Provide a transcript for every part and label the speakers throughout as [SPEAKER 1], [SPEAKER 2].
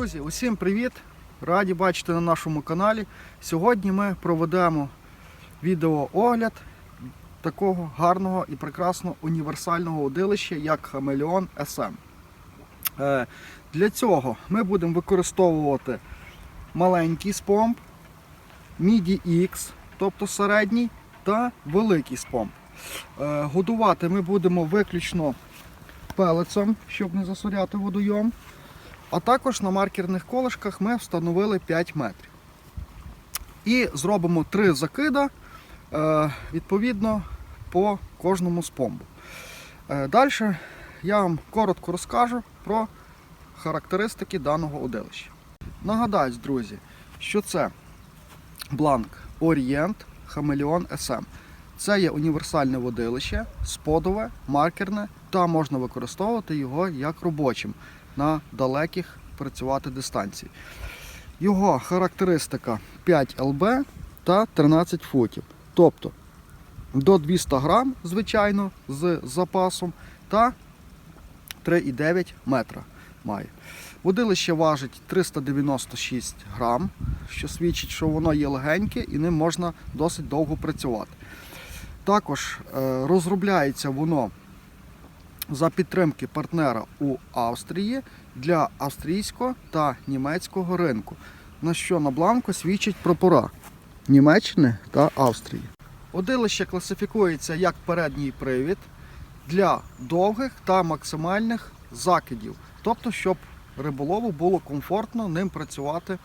[SPEAKER 1] Друзі, усім привіт! Раді бачити на нашому каналі. Сьогодні ми проведемо відеоогляд такого гарного і прекрасного універсального удилища, як Хамелеон SM. Е, Для цього ми будемо використовувати маленький спомб, MIDI X, тобто середній, та великий спомб. Е, Годувати ми будемо виключно пелецом, щоб не засоряти водойом. А також на маркерних колишках ми встановили 5 метрів. І зробимо 3 закида е, відповідно по кожному спомбу. Е, Далі я вам коротко розкажу про характеристики даного удилища. Нагадаю, друзі, що це бланк Orient Chameleon SM. Це є універсальне водилище, сподове, маркерне, та можна використовувати його як робочим на далеких працювати дистанції. Його характеристика 5 ЛБ та 13 футів. Тобто до 200 грам, звичайно, з запасом, та 3,9 метра має. Водилище важить 396 грам, що свідчить, що воно є легеньке і ним можна досить довго працювати. Також е, розробляється воно за підтримки партнера у Австрії для австрійського та німецького ринку, на що на бланку свідчить прапора Німеччини та Австрії. Удилище класифікується як передній привід для довгих та максимальних закидів, тобто, щоб риболову було комфортно ним працювати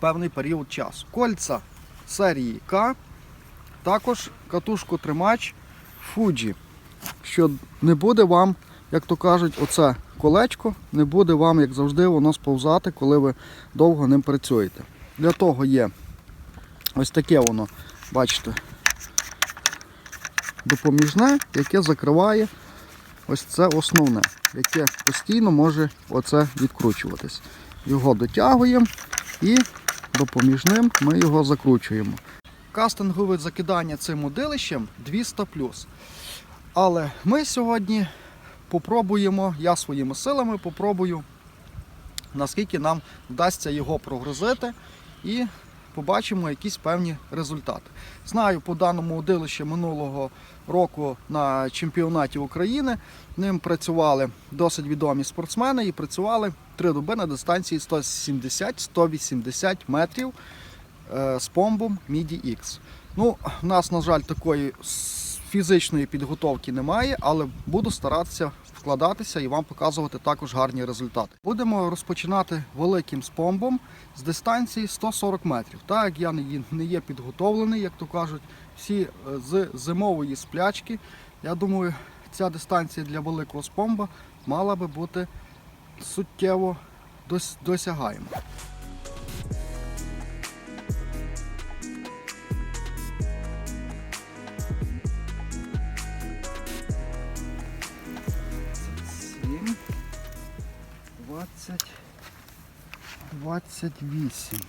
[SPEAKER 1] певний період часу. Кольця серії К, також катушку тримач Fuji що не буде вам, як то кажуть, оце колечко, не буде вам, як завжди, воно сповзати, коли ви довго ним працюєте. Для того є ось таке воно, бачите, допоміжне, яке закриває ось це основне, яке постійно може оце відкручуватись. Його дотягуємо і допоміжним ми його закручуємо. Кастингове закидання цим удилищем 200 але ми сьогодні попробуємо, я своїми силами попробую, наскільки нам вдасться його прогрузити і побачимо якісь певні результати. Знаю, по даному удилищі минулого року на чемпіонаті України ним працювали досить відомі спортсмени і працювали три доби на дистанції 170-180 метрів е, з помбом MIDI X. Ну, в нас, на жаль, такої фізичної підготовки немає, але буду старатися вкладатися і вам показувати також гарні результати. Будемо розпочинати великим спомбом з дистанції 140 метрів. Так як я не є підготовлений, як то кажуть, всі е, з зимової сплячки. Я думаю, ця дистанція для великого спомба мала би бути суттєво досягаєма. 20, 28.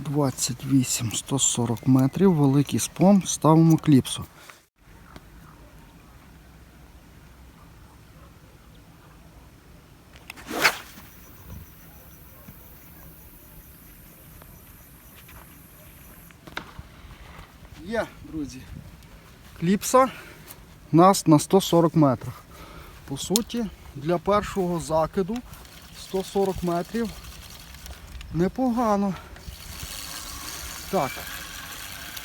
[SPEAKER 1] 28, 140 метрів, великий спом, ставимо кліпсу. Є, друзі, кліпса у нас на 140 метрах. По суті, для першого закиду 140 метрів непогано. Так,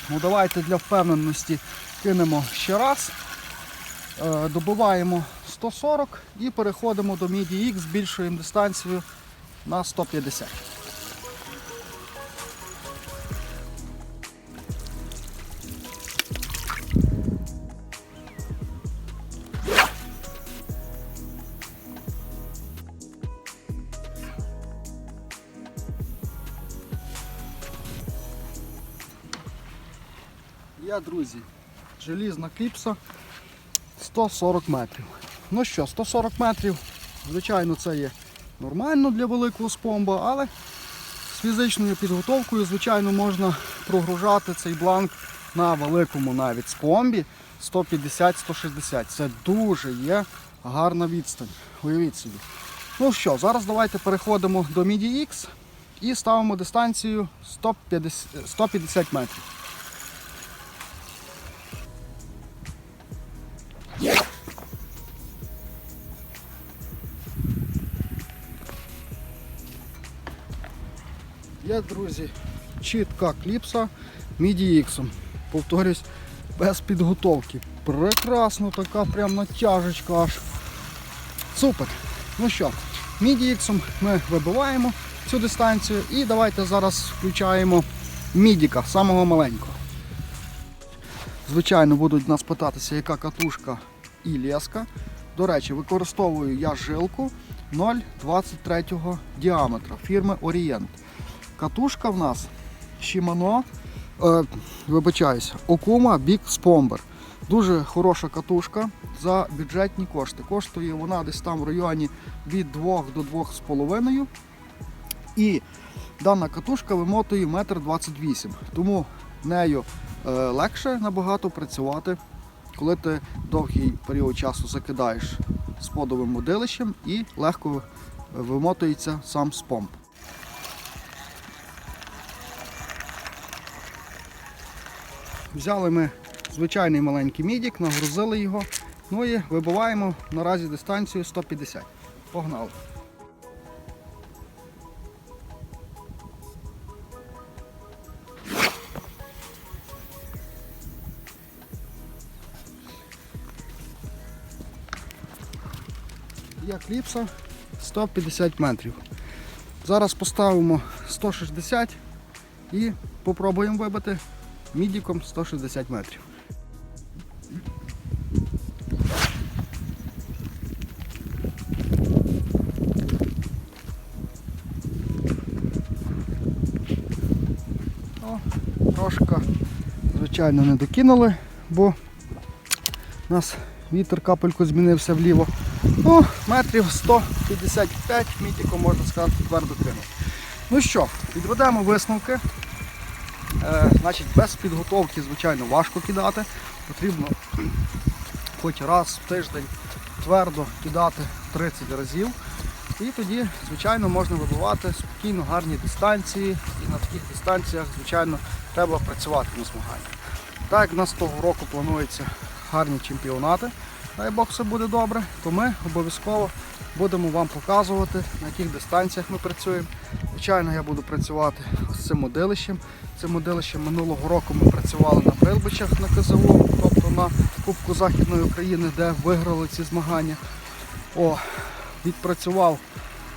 [SPEAKER 1] ну давайте для впевненості кинемо ще раз. Е, добиваємо 140 і переходимо до MIDI X, збільшуємо дистанцію на 150. Друзі, желізна кліпса 140 метрів. Ну що, 140 метрів, звичайно, це є нормально для великого спомба, але з фізичною підготовкою, звичайно, можна прогружати цей бланк на великому навіть спомбі 150-160. Це дуже є гарна відстань. Уявіть собі. Ну що, зараз давайте переходимо до MIDI X і ставимо дистанцію 150, 150 метрів. Є, друзі, чітка кліпса MIDI X. Повторюсь, без підготовки. Прекрасно, така прям натяжечка аж. Супер. Ну що, MIDI X ми вибиваємо цю дистанцію і давайте зараз включаємо мідіка, самого маленького. Звичайно, будуть нас питатися, яка катушка і леска. До речі, використовую я жилку 0,23 діаметра фірми Orient. Катушка в нас Shimano, е, вибачаюся, Okuma Big Spomber. Дуже хороша катушка за бюджетні кошти. Коштує вона десь там в районі від 2 до 2,5. І дана катушка вимотує 1,28 м. Тому нею легше набагато працювати, коли ти довгий період часу закидаєш сподовим водилищем і легко вимотується сам спомп. Взяли ми звичайний маленький мідік, нагрузили його, ну і вибиваємо наразі дистанцію 150. Погнали. Є кліпса 150 метрів. Зараз поставимо 160 і попробуємо вибити мідіком 160 метрів. О, звичайно, не докинули, бо у нас вітер капельку змінився вліво. Ну, метрів 155 мітіком, можна сказати, твердо кинув. Ну що, підведемо висновки. Е, значить, без підготовки, звичайно, важко кидати. Потрібно хоч раз в тиждень твердо кидати 30 разів. І тоді, звичайно, можна вибивати спокійно гарні дистанції. І на таких дистанціях, звичайно, треба працювати на змаганнях. Так як в нас того року плануються гарні чемпіонати, дай Бог все буде добре, то ми обов'язково будемо вам показувати, на яких дистанціях ми працюємо. Звичайно, я буду працювати з цим модилищем. Цим модилищем минулого року ми працювали на Прилбичах на КЗУ, тобто на Кубку Західної України, де виграли ці змагання. О, відпрацював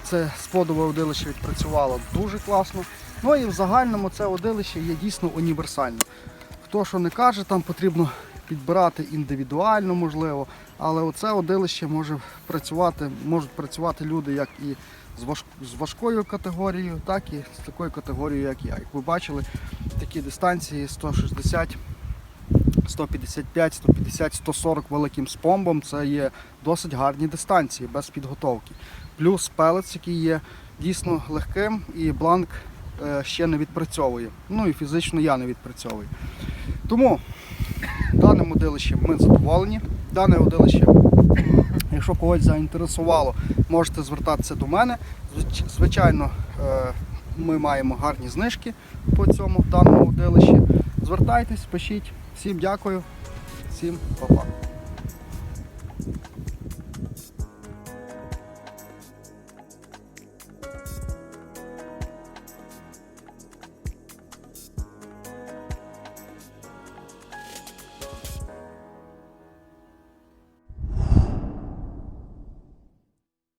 [SPEAKER 1] це сподове водилище відпрацювало дуже класно. Ну і в загальному це водилище є дійсно універсальним. Хто що не каже, там потрібно підбирати індивідуально, можливо, але оце водилище може працювати, можуть працювати люди як і з важкою категорією, так і з такою категорією, як я. Як ви бачили, такі дистанції 160. 155, 150, 140 великим спомбом це є досить гарні дистанції без підготовки. Плюс пелець, який є дійсно легким і бланк е, ще не відпрацьовує. Ну і фізично я не відпрацьовую. Тому даним удилищем ми задоволені. Дане удилище, якщо когось заінтересувало, можете звертатися до мене. Звичайно, е, ми маємо гарні знижки по цьому даному удилищі. Звертайтесь, пишіть. Всім дякую, всім па-па.